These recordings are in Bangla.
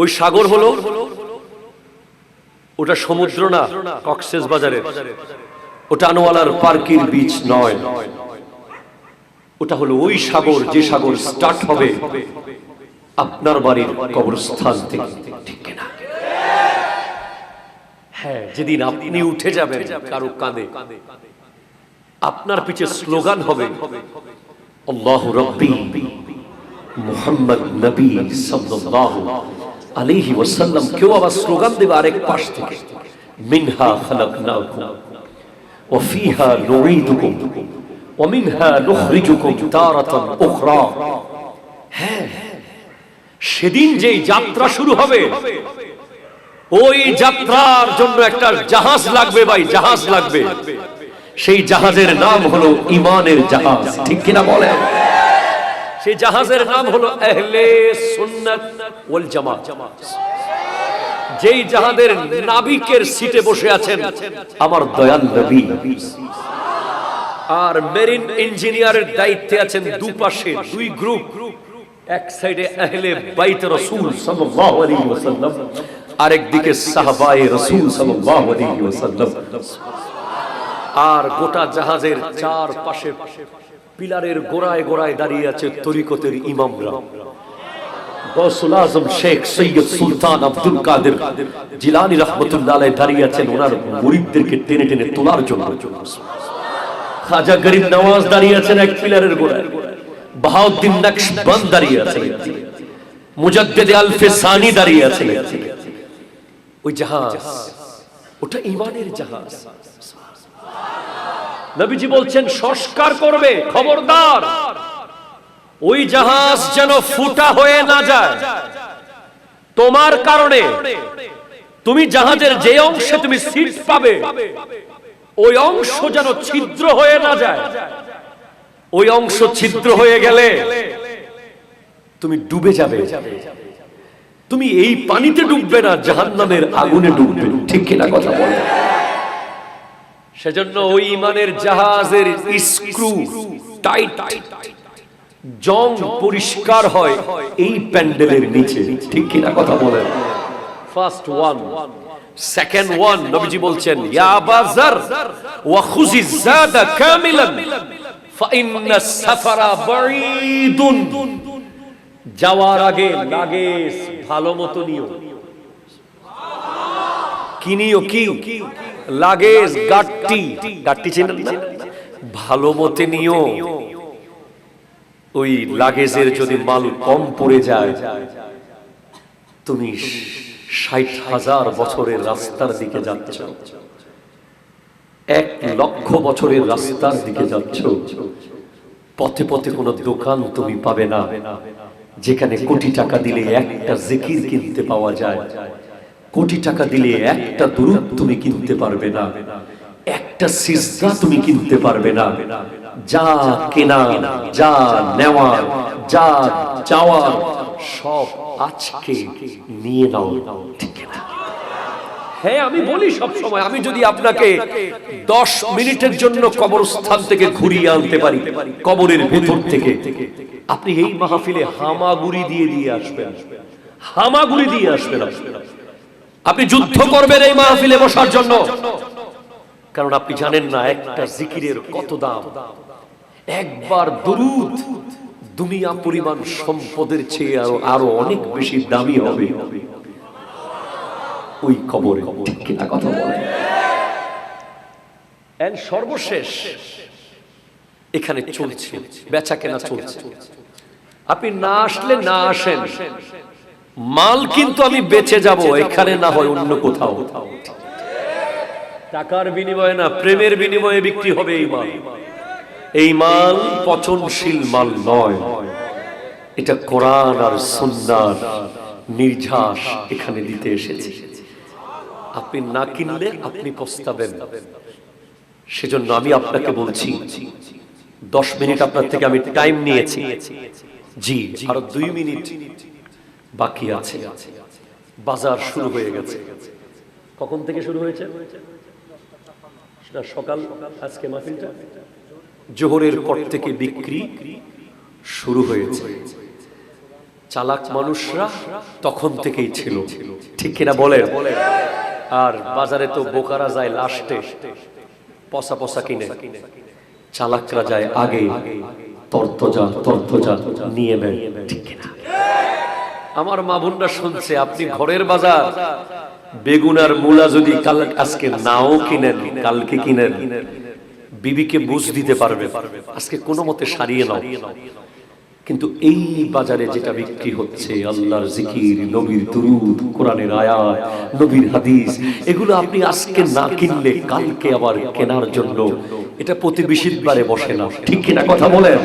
ওই সাগর হলো ওটা সমুদ্র না কক্সেস বাজারের। ওটা আনোয়ালার পার্কির বিচ নয়। ওটা হলো ওই সাগর যে সাগর স্টার্ট হবে। আপনার বাড়ির কবরস্থান থেকে ঠিক কিনা? হ্যাঁ যেদিন আপনি উঠে যাবেন কারও কাঁধে। আপনার পিছে স্লোগান হবে আল্লাহ রব্বি। মুহাম্মদ নবী সাল্লাল্লাহু আলাইহি ওয়াসাল্লাম কেউ আবার স্লোগান দেবে আরেক পাশ থেকে। মিনহা খালাকনাকুম, ওয়া ফিহা ওয়া মিনহা নুখরিজুকুম তারাতান উখরা। হ্যাঁ সেদিন যেই যাত্রা শুরু হবে, ওই যাত্রার জন্য একটা জাহাজ লাগবে ভাই, জাহাজ লাগবে। সেই জাহাজের নাম হলো ইমানের জাহাজ, ঠিক কিনা বলেন? সেই জাহাজের নাম হলো আহলে সুন্নাত ওয়াল জামাত। যেই জাহাজের নাবিকের সিটে বসে আছেন আমার দয়াল নবী। আর মেরিন ইঞ্জিনিয়ারের দায়িত্বে আছেন দুপাশে দুই গ্রুপ, এক সাইডে আহলে বাইত রাসূল সাল্লাল্লাহু আলাইহি ওয়াসাল্লাম, আরেক দিকে সাহাবায়ে রাসূল সাল্লাল্লাহু আলাইহি ওয়াসাল্লাম। আর গোটা জাহাজের চার পাশে পিলারের গোড়ায় গোড়ায় দাঁড়িয়ে আছে তরিকতের ইমামরা। গৌসুল আজম শেখ সৈয়দ সুলতান আব্দুল কাদের জিলানি রহমতুল্লাহ দাঁড়িয়ে আছেন ওনার মুরিদদেরকে টেনে টেনে তোলার জন্য। খাজা গরিব নওয়াজ দাঁড়িয়ে আছেন এক পিলারের গোড়ায়। বাহাউদ্দিন নকশবন্দ দাঁড়িয়ে আছেন। মুজাদ্দেদ আলফে সানি দাঁড়িয়ে আছেন। ওই জাহাজ, ওটা ইমানের জাহাজ। নবীজি বলছেন, সংস্কার করবে, খবরদার। ওই জাহাজ যেন ফুটা হয়ে না যায়। তোমার কারণে তুমি জাহাজের যে অংশে তুমি সিট পাবে, ওই অংশ যেন ছিদ্র হয়ে না যায়। ওই অংশ ছিদ্র হয়ে গেলে তুমি ডুবে যাবে। তুমি এই পানিতে ডুববে না, জাহান্নামের আগুনে ডুববে। ঠিক কিনা কথা বলে। সেজন্য ওই ইমানের জাহাজের স্ক্রু টাইট জং পরিষ্কার হয় এই প্যান্ডেলের নিচে। ঠিক কিনা কথা বলেন? ফার্স্ট ওয়ান সেকেন্ড ওয়ান নবীজি বলছেন, ইয়া বাজার, ওয়া খুজি জাদা কামিলান ফাইন্না সাফারা বাঈদুন। যাওয়ার আগে লাগেজ ভালো মতো নিও। কি নিও, কি? লাগেজ গাট্টি। গাট্টি চেনেন না? ভালো মতে নিও। ওই লাগেজের যদি মাল কম পড়ে যায় তুমি ষাট হাজার বছরের রাস্তার দিকে যাচ্ছ। এক লক্ষ বছরের রাস্তার দিকে যাচ্ছ। পথে পথে কোনো দোকান তুমি পাবে না যেখানে কোটি টাকা দিলে একটা জিকির কিনতে পাওয়া যায়। কোটি টাকা দিলে একটা দূরত তুমি কিনতে পারবে না। একটা সিজদা তুমি কিনতে পারবে না। যা কেনা, যা নেওয়া, যা চাওয়ার সব আজকে নিয়ে নাও। হ্যাঁ আমি বলি সব সময়, আমি যদি আপনাকে দশ মিনিটের জন্য কবরস্থান থেকে ঘুরিয়ে আনতে পারি, কবরের ভেতর থেকে, আপনি এই মাহফিলে হামাগুড়ি দিয়ে দিয়ে আসবেন। হামাগুড়ি দিয়ে আসবেন আসবেন আপনি যুদ্ধ করবেন এই মাহফিলে বসার জন্য। কারণ আপনি জানেন না একটা জিকিরের কত দাম। একবার দরুদ দুনিয়া পরিমাণ সম্পদের চেয়ে আরও আরও অনেক বেশি দামি হবে। ওই কবরে কিনা কথা বলে। সর্বশেষ এখানে চলছে বেচা কেনা চলছে। আপনি না আসলে না আসেন। মাল কিন্তু আমি বেঁচে যাব এখানে না হয় অন্য কোথাও। টাকার বিনিময়ে না প্রেমের বিনিময়ে বিক্রি হবে এই মাল। এই মাল পচনশীল মাল নয়। এটা কোরআন আর সুন্নার নির্ঝাস এখানে দিতে এসেছে। আপনি না কিনলে আপনি পস্তাবেন। সেজন্য আমি আপনাকে বলছি দশ মিনিট আপনার থেকে আমি টাইম নিয়েছি। জি আরও দুই মিনিট। বাকি আছে। বাজার শুরু হয়ে গেছে। কখন থেকে শুরু হয়েছে? সকাল, আজকে জোহরের পর থেকে বিক্রি শুরু হয়েছে। চালাক মানুষরা তখন থেকেই ছিল। ঠিক কিনা বলে আর বাজারে তো বোকারা যায় লাস্টে। পসা পসা কিনে। চালাকরা যায় আগে। তর্তজা তর্তজা নিয়ে নেয়। ঠিক কিনা? আমার মা বোনরা শুনছে, আপনি ঘরের বাজার। বেগুনার মূলা যদি কাল আজকে নাও কিনেন, কালকে কিনেন, বিবিকে বুঝ দিতে পারবে। আজকে কোনো মতে সারিয়ে নাও। কিন্তু এই বাজারে যেটা বিক্রি হচ্ছে, আল্লাহর জিকির, নবীর দুরুদ, কোরআনের আয়াত, নবীর হাদিস, এগুলো আপনি আজকে না কিনলে কালকে আবার কেনার জন্য এটা প্রতিবেশীর বারে বসে না। ঠিক কিনা কথা বলেন?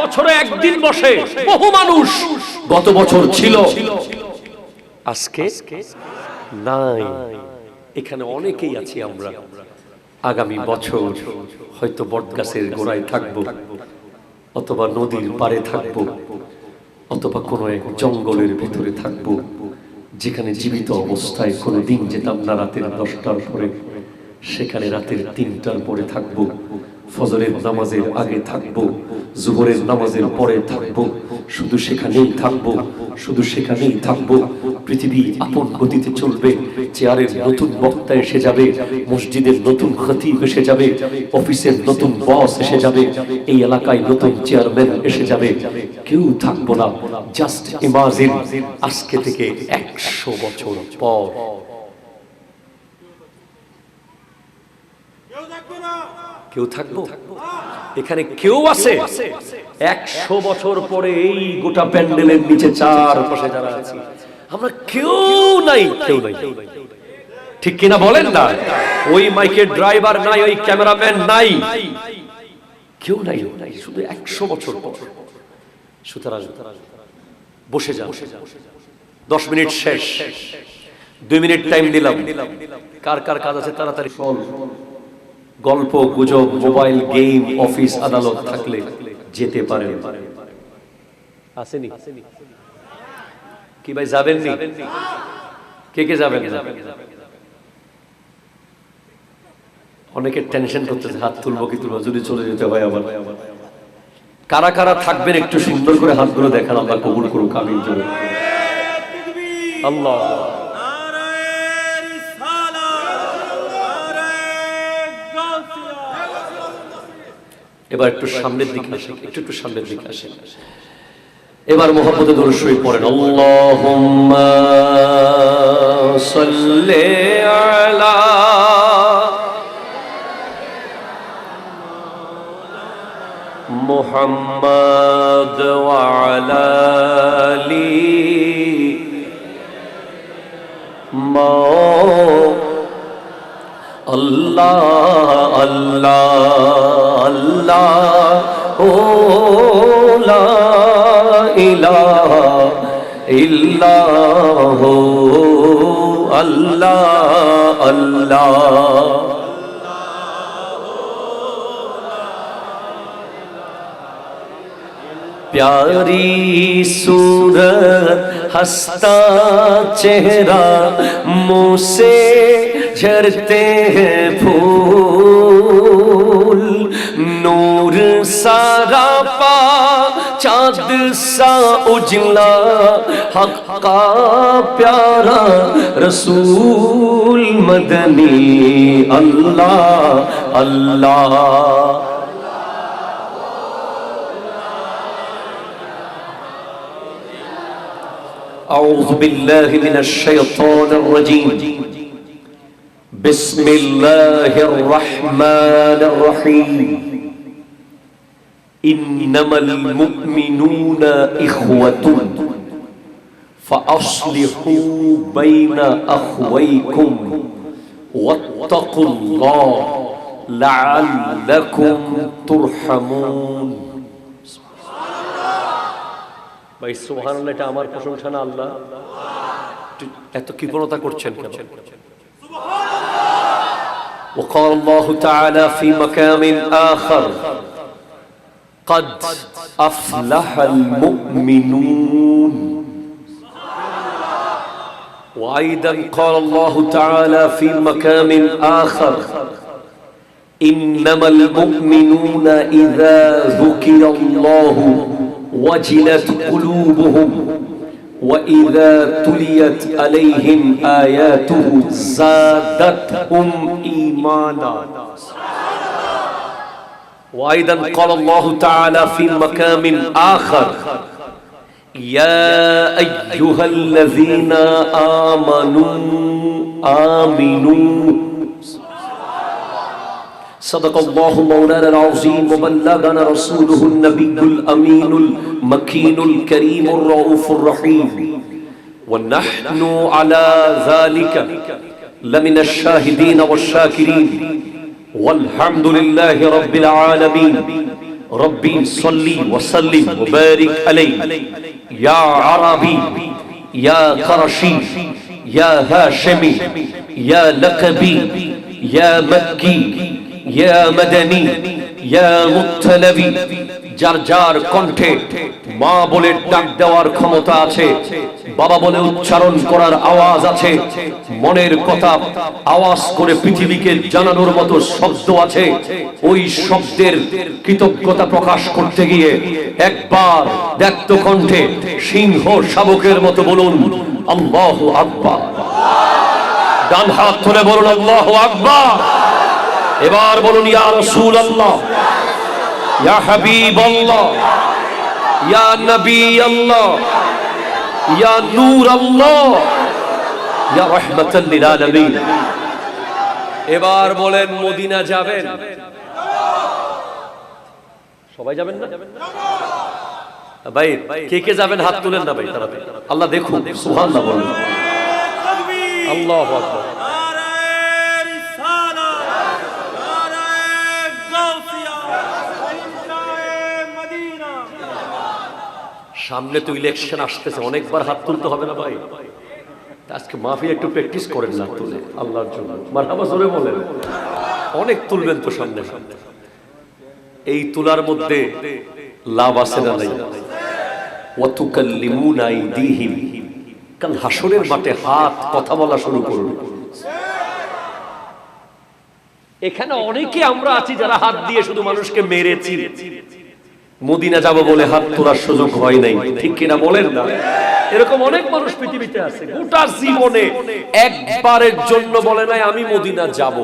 বছরে একদিন বসে, বহু মানুষ। গত বছর ছিল। আজকে নাই। এখানে অনেকেই আছি আমরা। আগামী বছর হয়তো বটগাছের গোড়ায় থাকব। অথবা নদীর পারে থাকব, অথবা কোনো এক জঙ্গলের ভিতরে থাকব, যেখানে জীবিত অবস্থায় কোনো দিন যেতাম না রাতের দশটার পরে, সেখানে রাতের তিনটার পরে থাকব। ফজরের নামাজের আগে থাকব, জোহরের নামাজের পরে থাকব, শুধু সেখানেই থাকব, শুধু সেখানেই থাকব, পৃথিবী আপন গতিতে চলবে, চেয়ারের নতুন বক্তা এসে যাবে, মসজিদের নতুন খতিব এসে যাবে, অফিসের নতুন বস এসে যাবে, এই এলাকায় নতুন চেয়ারম্যান এসে যাবে, কেউ থাকব না জাস্ট ইমাজিন আজকে থেকে একশো বছর পর। কেউ থাকব? এখানে কেউ আছে? একশো বছর পরে এই গোটা প্যান্ডেলের নিচে চার পাশে যারা আছি, আমরা কেউ নাই কেউ নাই। ঠিক কিনা বলেন না? ওই মাইকের ড্রাইভার নাই, ওই ক্যামেরাম্যান নাই। কেউ নাই শুধু একশো বছর পর। সুতরাং বসে যা দশ মিনিট শেষ। দুই মিনিট টাইম দিলাম। কার কার কাজ আছে তাড়াতাড়ি গল্প, গুজব, মোবাইল, গেম, অফিস, আদালত থাকলে যেতে আসেনি? কি ভাই যাবেন নি কে কে যাবেন? অনেকে টেনশন করতেছে, হাত তুলবো কি তুলবো, যদি চলে যেতে হয় আবার। কারা কারা থাকবেন একটু সুন্দর করে হাতগুলো দেখান, আল্লাহ কবুল করুক জোরে আল্লাহ। এবার একটু সামনের দিকে আসেন একটু একটু সামনের দিকে আসেন এবার মোহাম্মদ শরীফ পড়েন, আল্লাহুম্মা সাল্লি আলা আলি মা আল্লাহ আল্লাহ আল্লাহ ও লা ইলাহা ইল্লাহ আল্লাহ আল্লাহ प्यारी सूरत ہستا چہرہ منہ سے جھرتے ہیں پھول۔ نور سارا پا، چاند سا اجلا، حق کا پیارا رسول مدنی۔ اللہ اللہ۔ أعوذ بالله من الشيطان الرجيم. بسم الله الرحمن الرحيم. إنما المؤمنون إخوة. فأصلحوا بين أخويكم واتقوا الله لعلكم ترحمون. ভাই সোহান এটা আমার প্রশংসা না আল্লাহ এত কৃপণতা করছেন কেন وقال الله تعالى في مكان آخر قد أفلح المؤمنون وأيضا قال الله تعالى في مكان آخر إنما المؤمنون إذا ذكر الله وجلت قلوبهم وإذا تليت عليهم آياته زادتهم إيمانا. وأيضا قال الله تعالى في مقام آخر يا أيها الذين آمنوا آمنوا صدق الله مولانا العظيم وبلغنا رسوله النبي الأمين المكين الكريم الرؤوف الرحيم. ونحن على ذلك لمن الشاهدين والشاكرين. والحمد لله رب العالمين. ربي صلي وسلم وبارك عليه. يا عربي يا قرشي يا هاشمي يا لقبي يا مكي ইয়া মাদানী, ইয়া মুত্তালাবি, যার যার কণ্ঠে মা বলে ডাক দেওয়ার ক্ষমতা আছে, বাবা বলে উচ্চারণ করার আওয়াজ আছে, মনের কথা আওয়াজ করে পৃথিবীকে জানানোর মতো শব্দ আছে, ওই শব্দের কৃতজ্ঞতা প্রকাশ করতে গিয়ে একবার ব্যক্ত কণ্ঠে সিংহ শাবকের মতো বলুন, আল্লাহ আকবার। ডান হাত তুলে বলুন, আল্লাহ আকবার। এবার বলুন, ইয়া রাসূল আল্লাহ ইয়া হাবিব আল্লাহ ইয়া নবী আল্লাহ ইয়া নূর আল্লাহ ইয়া লিল আলামিন এবার বলেন, মদিনা যাবেন? সবাই যাবেন না? ভাই, কে কে যাবেন? হাত তুলেন না ভাই, তাড়াতাড়ি। আল্লাহ দেখুন সুবহানাল্লাহ বলুন। আল্লাহু আকবার। সামনে তো ইলেকশন আসতেছে, অনেকবার হাত তুলতে হবে না ভাই? আজকে মাহফিল একটু প্র্যাকটিস করেন না তুলে, আল্লাহর জন্য। মারহাবা জোরে বলেন। অনেক তুলবেন তো সামনে। সামনে এই তুলার মধ্যে লাভ আছে না নাই? ওয়াতুকাল্লিমুনা আইদিহিম। কাল হাসরের মাঠে হাত কথা বলা শুরু করবে এখানে অনেকে আমরা আছি যারা হাত দিয়ে শুধু মানুষকে মেরেছি। মদিনা যাব বলে হাত তোলার সুযোগ হয় নাই। ঠিক কিনা বলেন? না এরকম অনেক মানুষ পৃথিবীতে আছে, গোটা জীবনে একবারের জন্য বলে নাই, আমি মদিনা যাব।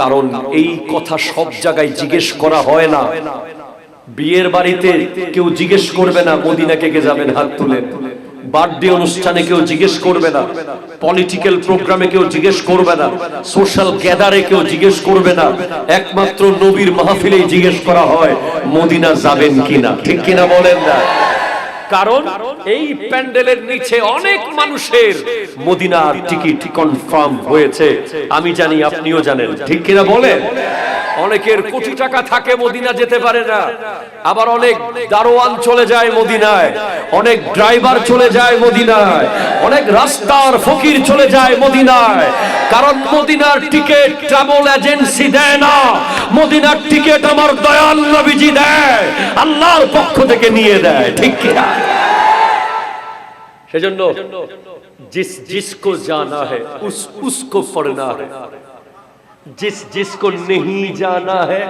কারণ এই কথা সব জায়গায় জিজ্ঞেস করা হয় না। বিয়ের বাড়িতে কেউ জিজ্ঞেস করবে না মদিনা কে যাবেন হাত তুলেন বার্থডে অনুষ্ঠানে কেউ জিজ্ঞেস করবে না পলিটিক্যাল প্রোগ্রামে কেউ জিজ্ঞেস করবে না সোশ্যাল গ্যাদারে কেউ জিজ্ঞেস করবে না, একমাত্র নবীর মাহফিলেই জিজ্ঞেস করা হয়, মদিনা যাবেন কিনা, ঠিক কিনা বলেন না। কারণ এই প্যান্ডেলের নিচে অনেক মানুষের মদিনার টিকিট কনফার্ম হয়েছে। আমি জানি আপনিও জানেন। ঠিক কিনা বলেন? অনেকের কোটি টাকা থাকে, মদিনা যেতে পারে না। আবার অনেক দারোয়ান চলে যায় মদিনায়। অনেক ড্রাইভার চলে যায় মদিনায়। অনেক রাস্তার ফকির চলে যায় মদিনায়। কারণ মদিনার টিকিট ট্রাভেল এজেন্সি দেয় না। মদিনার টিকিট আমার দয়াল নবীজি দেয়। আল্লাহর পক্ষ থেকে নিয়ে দেয়। ঠিক কিনা? সেজন্য जिस जिसको जाना है उस उसको पढ़ना है जिस जिसको नहीं जाना है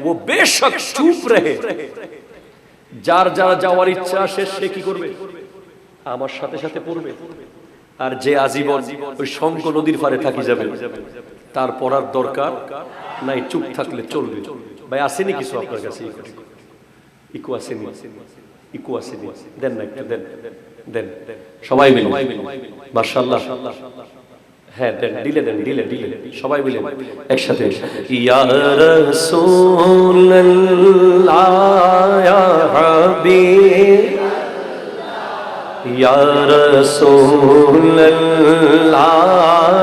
वो बेशक चुप रहे যার যার যাওয়ার ইচ্ছা সে সে কি করবে আমার সাথে সাথে পড়বে আর যে আজীবন ওই শঙ্খ নদীর পারে থাকি যাবে তার পড়ার দরকার নাই চুপ থাকলে চলবে ভাই আসেনি কিছু আপনার কাছে ইকু আসেনি ইকু আসেনি দেন না একটু দেন দেন সবাই মিলে মার্শাল্লাহ হ্যাঁ দেন দিলে দেন দিলে দিলে সবাই মিলে একসাথে ইয়া রাসূলুল্লাহ ইয়া হাবিব ইয়া রাসূলুল্লাহ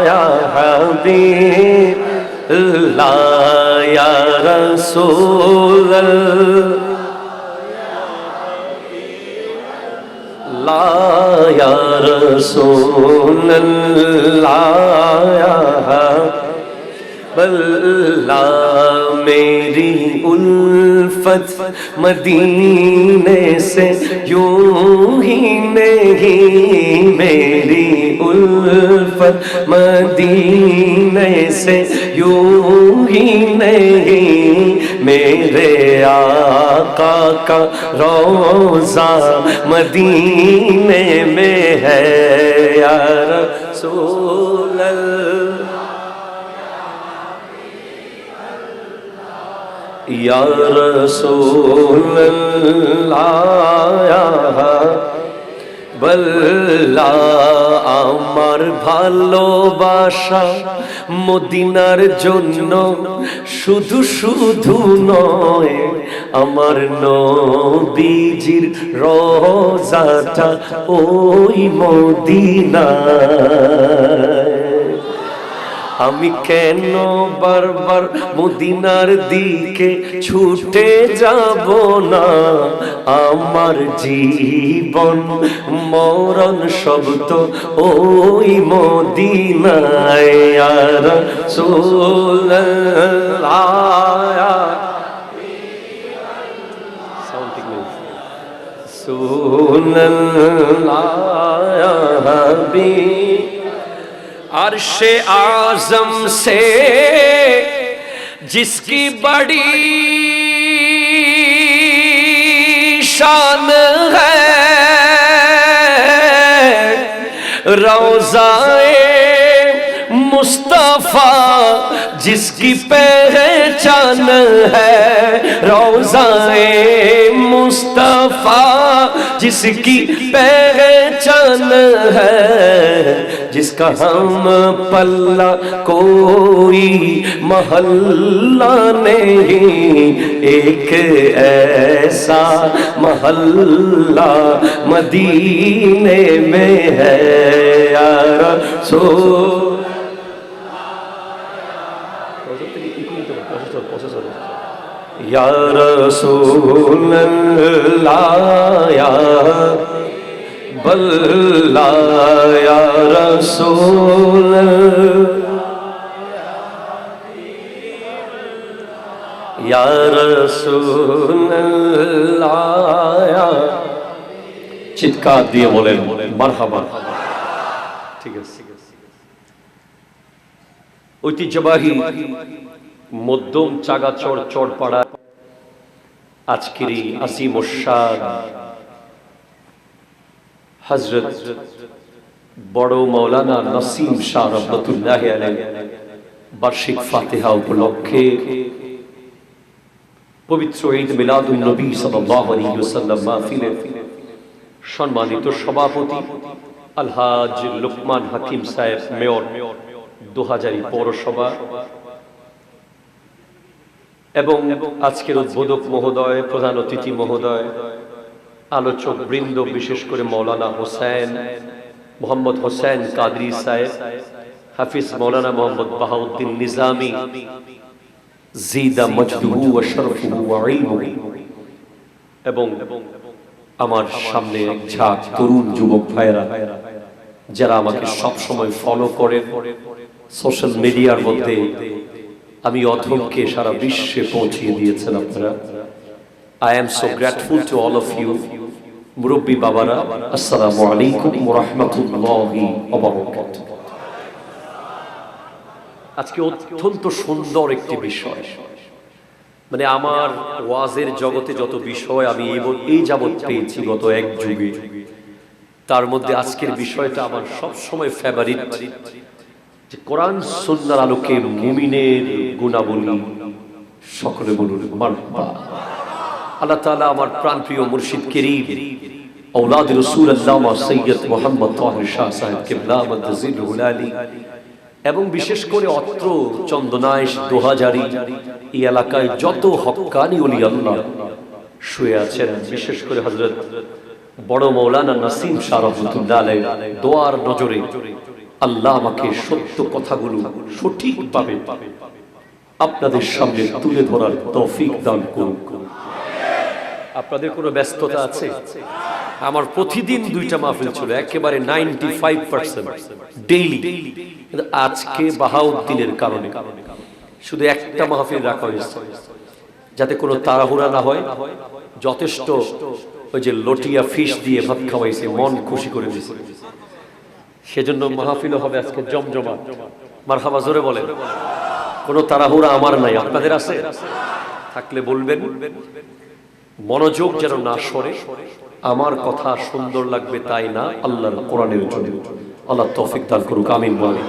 ইয়া হাবিব ইয়া রাসূলুল্লাহ لا يا رسول الله يا بلا میری الفت مدینے سے یوں ہی نہیں، میری الفت مدینے سے یوں ہی نہیں۔ میرے آقا کا روزہ مدینے میں ہے یا رسول اللہ یا رسول اللہ বল্লা আমার ভালোবাসা মদিনার জন্য শুধু শুধু নয় আমার নবীজির রোজাটা ওই মদিনায় আমি কেন বারবার মদিনার দিকে ছুটে যাব না? আমার জীবন, মরণ শব্দ ওই মদিনায়। আর عرش آزم سے جس کی بڑی شان ہے روزہ مصطفیٰ جس کی پہچان ہے روزہ مصطفیٰ جس کی پہچان ہے، جس کا ہم پلہ کوئی محلہ نہیں۔ ایک ایسا محلہ مدینے میں ہے، یا رسول یا رسول اللہ یا بلا یا رسول یا رسول اللہ চিৎকার দিয়ে বলেন মারহাবা ঠিক আছে ঐতিহ্যবাহী মধ্যম চাগাচর আজকের এই আসিম হজরত বড় মৌলানা নসিম শাহ রহমতুল্লাহ বার্ষিক ফাতেহা উপলক্ষে পবিত্র ঈদ মিলাদুল নবী সাল্লাল্লাহু আলাইহি সম্মানিত সভাপতি আলহাজ লুকমান হাকিম সাহেব মেয়র দোহাজারি পৌরসভা এবং আজকের উদ্বোধক মহোদয়, প্রধান অতিথি মহোদয়, আলোচক বৃন্দ, বিশেষ করে মৌলানা হোসেন, মোহাম্মদ হোসেন কাদরি সাহেব, হাফিজ মৌলানা মোহাম্মদ বাহাউদ্দিন নিজামি, জিদা মজদুহু এবং আমার সামনে ঝাঁক তরুণ যুবক ভাইরা যারা আমাকে সব সময় ফলো করেন। সোশ্যাল মিডিয়ার মধ্যে আমি অধমকে সারা বিশ্বে পৌঁছিয়ে দিয়েছেন আপনারা। I am so grateful to all of you মুরব্বী বাবারা, আসসালামু আলাইকুম রাহমাতুল্লাহি ওয়া বারাকাতুহু আজকে অত্যন্ত সুন্দর একটি বিষয়। মানে আমার ওয়াজের জগতে যত বিষয় আমি এই যাবৎ পেয়েছি গত এক যুগে, তার মধ্যে আজকের বিষয়টা আমার সবসময় ফেভারিট যে কোরআন, সুন্নার আলোকে মুমিনের গুণাবলী সকলে বলুন মারহাবা আল্লাহ তাআলা আমার প্রাণপ্রিয় মুর্শিদ করিম اولاد رسول আল্লামা সৈয়দ মোহাম্মদ তাহির শাহ সাহেব কিবলা মাদ্দাজিলুল আলী এবং বিশেষ করে অত্র চন্দনাইশ দোহাজারি এই এলাকায় যত হক্কানি অলি আল্লাহ শুয়ে আছেন বিশেষ করে হজরত বড় মৌলানা নাসিম শাহ রহমতুল্লাহ আলাই দোয়ার নজরে আল্লাহ আমাকে সত্য কথাগুলো সঠিকভাবে আপনাদের সামনে তুলে ধরার তৌফিক দান করুন। আপনাদের কোনো ব্যস্ততা আছে? আমার প্রতিদিন দুইটা মাহফিল ছিল, একেবারে নাইনটি ফাইভ পার্সেন্ট ডেইলি কিন্তু আজকে বাহাউদ্দিনের কারণে শুধু একটা মাহফিল রাখা হয়েছে, যাতে কোনো তাড়াহুড়া না হয়। যথেষ্ট ওই যে লটিয়া ফিশ দিয়ে ভাত খাওয়াইছে, মন খুশি করে দিয়েছে। সেজন্য মাহফিল হবে আজকে জমজমা মার হাবা জোরে বলেন। কোনো তাড়াহুড়া আমার নাই, আপনাদের আছে? থাকলে বলবেন, মনোযোগ যেন না সরে, আমার কথা সুন্দর লাগবে তাই না? আল্লাহ কোরআনের জন্য। আল্লাহ তৌফিক দান করুক, আমিন বলে